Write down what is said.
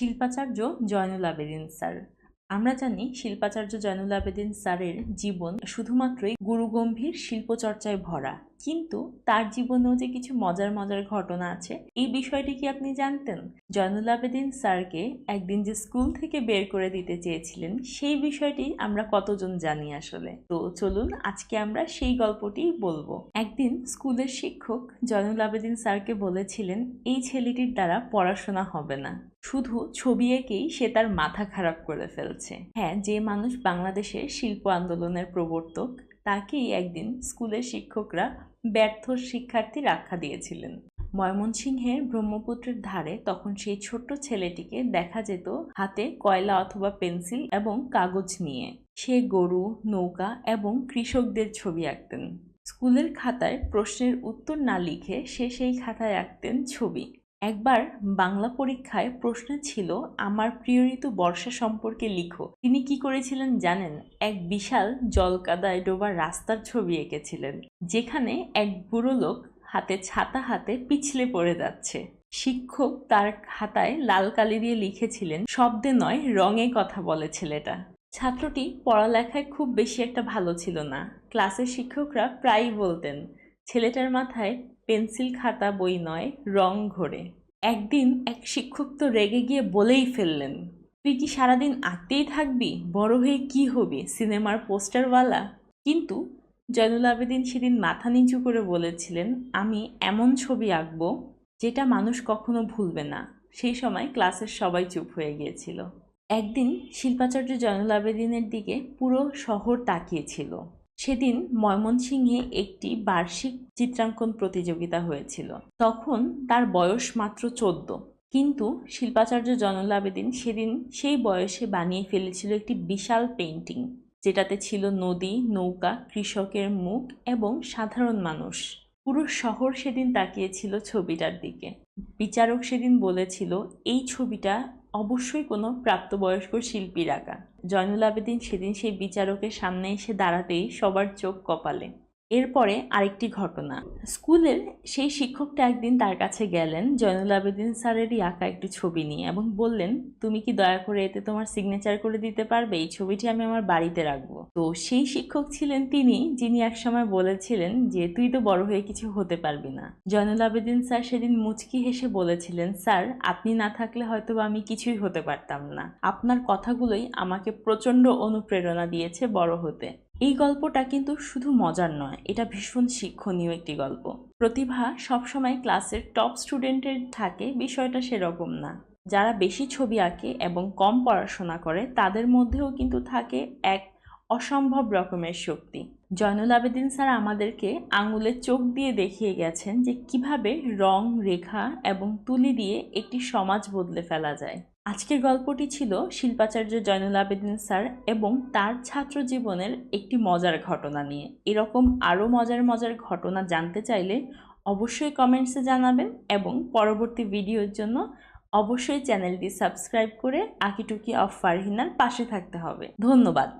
শিল্পাচার্য জয়নুল আবেদিন স্যার। আমরা জানি শিল্পাচার্য জয়নুল আবেদিন স্যারের জীবন শুধুমাত্রই গুরুগম্ভীর শিল্পচর্চায় ভরা। কিন্তু তার জীবনেও যে কিছু মজার মজার ঘটনা আছে, এই বিষয়টি কি আপনি জানতেন? জয়নুল আবেদিন স্যারকে একদিন যে স্কুল থেকে বের করে দিতে চেয়েছিলেন, সেই বিষয়টি আমরা কতজন জানি আসলে? তো চলুন আজকে আমরা সেই গল্পটি বলব। একদিন স্কুলের শিক্ষক জয়নুল আবেদিন স্যারকে বলেছিলেন, এই ছেলেটির দ্বারা পড়াশোনা হবে না। শুধু ছবি এঁকেই সে তার মাথা খারাপ করে ফেলছে। হ্যাঁ যে মানুষ বাংলাদেশের শিল্প আন্দোলনের প্রবর্তক তাকেই একদিন স্কুলের শিক্ষকরা ব্যর্থ শিক্ষার্থীর আখ্যা দিয়েছিলেন। ময়মনসিংহের ব্রহ্মপুত্রের ধারে তখন সেই ছোট্ট ছেলেটিকে দেখা যেত হাতে কয়লা অথবা পেন্সিল এবং কাগজ নিয়ে। সে গরু, নৌকা এবং কৃষকদের ছবি আঁকতেন। স্কুলের খাতায় প্রশ্নের উত্তর না লিখে সে সেই খাতায় আঁকতেন ছবি। একবার বাংলা পরীক্ষায় প্রশ্ন ছিল, আমার প্রিয় ঋতু বর্ষা সম্পর্কে লিখো। তিনি কি করেছিলেন জানেন? এক বিশাল জলকাদায় ডোবা রাস্তার ছবি এঁকেছিলেন, যেখানে এক বুড়ো লোক হাতে ছাতা হাতে পিছলে পড়ে যাচ্ছে। শিক্ষক তার খাতায় লাল কালি দিয়ে লিখেছিলেন, শব্দে নয়, রঙে কথা বলে ছেলেটা। ছাত্রটি পড়ালেখায় খুব বেশি একটা ভালো ছিল না। ক্লাসের শিক্ষকরা প্রায়ই বলতেন ছেলেটার মাথায় পেন্সিল খাতা বই নয়, রং ঘোরে। একদিন এক শিক্ষক তো রেগে গিয়ে বলেই ফেললেন, তুই কি সারাদিন আঁকতেই থাকবি? বড় হয়ে কি হবি? সিনেমার পোস্টারওয়ালা? কিন্তু জয়নুল আবেদিন সেদিন মাথা নিচু করে বলেছিলেন, আমি এমন ছবি আঁকবো যেটা মানুষ কখনো ভুলবে না। সেই সময় ক্লাসের সবাই চুপ হয়ে গিয়েছিল। একদিন শিল্পাচার্য জয়নুল আবেদিনের দিকে পুরো শহর তাকিয়েছিল সেদিন ময়মনসিংহে একটি বার্ষিক চিত্রাঙ্কন প্রতিযোগিতা হয়েছিল। তখন তার বয়স মাত্র চোদ্দ। কিন্তু শিল্পাচার্য জয়নুল আবেদিন সেদিন সেই বয়সে বানিয়ে ফেলেছিল একটি বিশাল পেন্টিং যেটাতে ছিল নদী, নৌকা, কৃষকের মুখ এবং সাধারণ মানুষ। পুরো শহর সেদিন তাকিয়েছিল ছবিটার দিকে। বিচারক সেদিন বলেছিল, এই ছবিটা অবশ্যই কোনো প্রাপ্তবয়স্ক শিল্পীর আঁকা। জয়নুল আবেদিন সেদিন সেই বিচারকের সামনে এসে দাঁড়াতেই সবার চোখ কপালে। এরপরে আরেকটি ঘটনা। স্কুলের সেই শিক্ষকটা একদিন তার কাছে গেলেন, জয়নুল আবেদিন স্যারেরই আঁকা একটি ছবি নিয়ে এবং বললেন, তুমি কি দয়া করে এতে তোমার সিগনেচার করে দিতে পারবে? এই ছবিটি আমি আমার বাড়িতে রাখব। তো সেই শিক্ষক ছিলেন তিনি, যিনি একসময় বলেছিলেন যে, তুই তো বড় হয়ে কিছু হতে পারবি না। জয়নুল আবেদিন স্যার সেদিন মুচকি হেসে বলেছিলেন, স্যার, আপনি না থাকলে হয়তো আমি কিছুই হতে পারতাম না। আপনার কথাগুলোই আমাকে প্রচণ্ড অনুপ্রেরণা দিয়েছে বড় হতে। এই গল্পটা কিন্তু শুধু মজার নয়, এটা ভীষণ শিক্ষণীয় একটি গল্প। প্রতিভা সবসময় ক্লাসের টপ স্টুডেন্টের থাকে, বিষয়টা সেরকম না। যারা বেশি ছবি আঁকে এবং কম পড়াশোনা করে, তাদের মধ্যেও কিন্তু থাকে এক অসম্ভব রকমের শক্তি। জয়নুল আবেদিন স্যার আমাদেরকে আঙুলের চোখ দিয়ে দেখিয়ে গেছেন যে কীভাবে রং, রেখা এবং তুলি দিয়ে একটি সমাজ বদলে ফেলা যায়। আজকের গল্পটি ছিল শিল্পাচার্য জয়নুল আবেদিন স্যার এবং তার ছাত্র জীবনের একটি মজার ঘটনা নিয়ে। এরকম আরও মজার মজার ঘটনা জানতে চাইলে অবশ্যই কমেন্টসে জানাবেন এবং পরবর্তী ভিডিওর জন্য অবশ্যই চ্যানেলটি সাবস্ক্রাইব করে আকিটুকি অফ ফারহিনার পাশে থাকতে হবে। ধন্যবাদ।